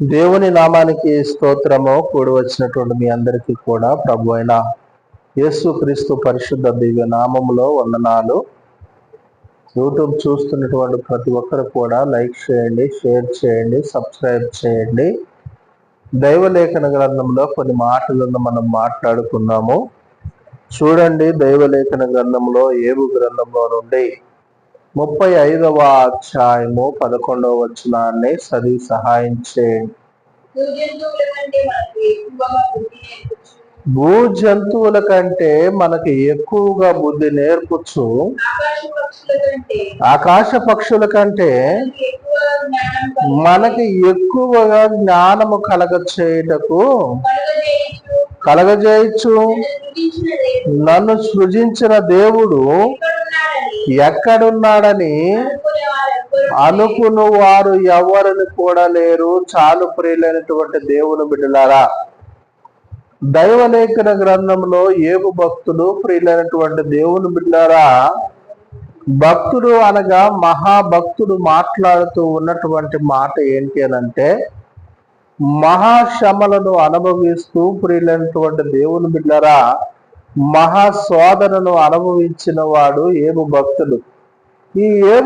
దేవుని నామానికి స్తోత్రము కూడి వచ్చినటువంటి మీ అందరికీ కూడా ప్రభు అయిన యేసు క్రీస్తు పరిశుద్ధ దివ్య నామములో వందనాలు. యూట్యూబ్ చూస్తున్నటువంటి ప్రతి ఒక్కరు కూడా లైక్ చేయండి షేర్ చేయండి సబ్స్క్రైబ్ చేయండి. దైవలేఖన గ్రంథంలో కొన్ని మాటలను మనం మాట్లాడుకున్నాము. చూడండి దైవలేఖన గ్రంథంలో ఏబు గ్రంథంలో నుండి ముప్పై ఐదవ అధ్యాయము పదకొండవ వచనాన్ని చదివి సహాయం చేయండి భూ జంతువుల కంటే మనకి ఎక్కువగా బుద్ధి నేర్పచ్చు ఆకాశ పక్షుల కంటే మనకి ఎక్కువగా జ్ఞానము కలగ చేయుటకు కలగజేయచ్చు నన్ను సృజించిన దేవుడు ఎక్కడున్నాడని అనుకును వారు ఎవరిని కూడా లేరు. చాలు ప్రియులైనటువంటి దేవుని బిడ్డలారా దైవలేఖన గ్రంథంలో ఏపు భక్తుడు ప్రియులైనటువంటి దేవుని బిడ్డారా భక్తుడు అనగా మహాభక్తుడు మాట్లాడుతూ ఉన్నటువంటి మాట ఏంటి అనంటే మహాశ్రమలను అనుభవిస్తూ ప్రియులైనటువంటి దేవుని బిడ్డరా మహాశోధనను అనుభవించిన వాడు ఏము భక్తుడు? ఈ ఏము